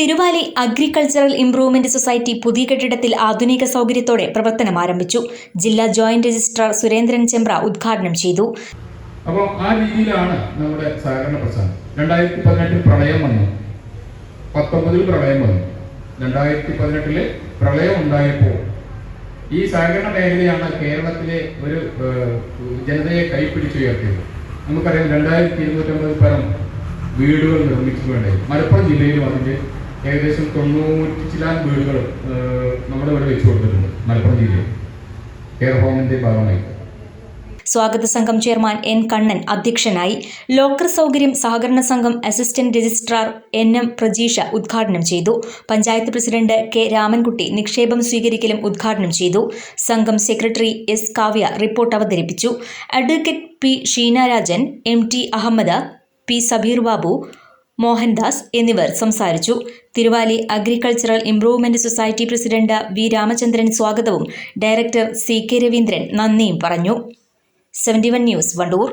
Thiruvali agricultural improvement society പുതിയ കെട്ടിടത്തിൽ ആധുനിക സൗകര്യത്തോടെ പ്രവർത്തനം ആരംഭിച്ചു. ജില്ലാ ജോയിന്റ് രജിസ്ട്രാർ സുരേന്ദ്രൻ ചെമ്പ്ര ഉദ്ഘാടനം ചെയ്തു. അപ്പോൾ ആ രീതിയിലാണ് നമ്മുടെ സഹകരണ പ്രസ്ഥാനം. രണ്ടായിരത്തി പതിനെട്ടിൽ പ്രളയം വന്നു. പത്തൊമ്പതിൽ പ്രളയം വന്നു. രണ്ടായിരത്തി പതിനെട്ടിൽ പ്രളയം ഉണ്ടായപ്പോൾ ഈ സഹകരണ മേഖലയാണ് കേരളത്തിലെ ഒരു ജനതയെ കൈപ്പിടിച്ചുയർത്തിയത് നമുക്കറിയാം രണ്ടായിരത്തി ഇരുന്നൂറ്റമ്പത് പരം വീടുകൾ നിർമ്മിക്കുകയുണ്ടായി മലപ്പുറം ജില്ലയിലും അതിന്റെ ഏകദേശം തൊണ്ണൂറ്റി ചിലാൻ വീടുകൾ നമ്മുടെ ഇവിടെ വെച്ചു കൊടുത്തിട്ടുണ്ട് മലപ്പുറം ജില്ലയിൽ. കെയർ ഹോമിന്റെ ഭാഗമായി. സ്വാഗത സംഘം ചെയർമാൻ എൻ കണ്ണൻ അധ്യക്ഷനായി ലോക്കർ സൗകര്യം സഹകരണ സംഘം assistant registrar N M Prajeesha ഉദ്ഘാടനം ചെയ്തു. പഞ്ചായത്ത് പ്രസിഡന്റ് കെ രാമൻകുട്ടി നിക്ഷേപം സ്വീകരിക്കലും ഉദ്ഘാടനം ചെയ്തു. സംഘം സെക്രട്ടറി എസ് കാവ്യ റിപ്പോർട്ട് അവതരിപ്പിച്ചു. Advocate P Sheenarajan M T Ahammed P Sabeer Babu Mohandas എന്നിവർ സംസാരിച്ചു. Thiruvali agricultural improvement society president V Ramachandran സ്വാഗതവും ഡയറക്ടർ സി കെ രവീന്ദ്രൻ നന്ദിയും പറഞ്ഞു. Seventy news Wandoor.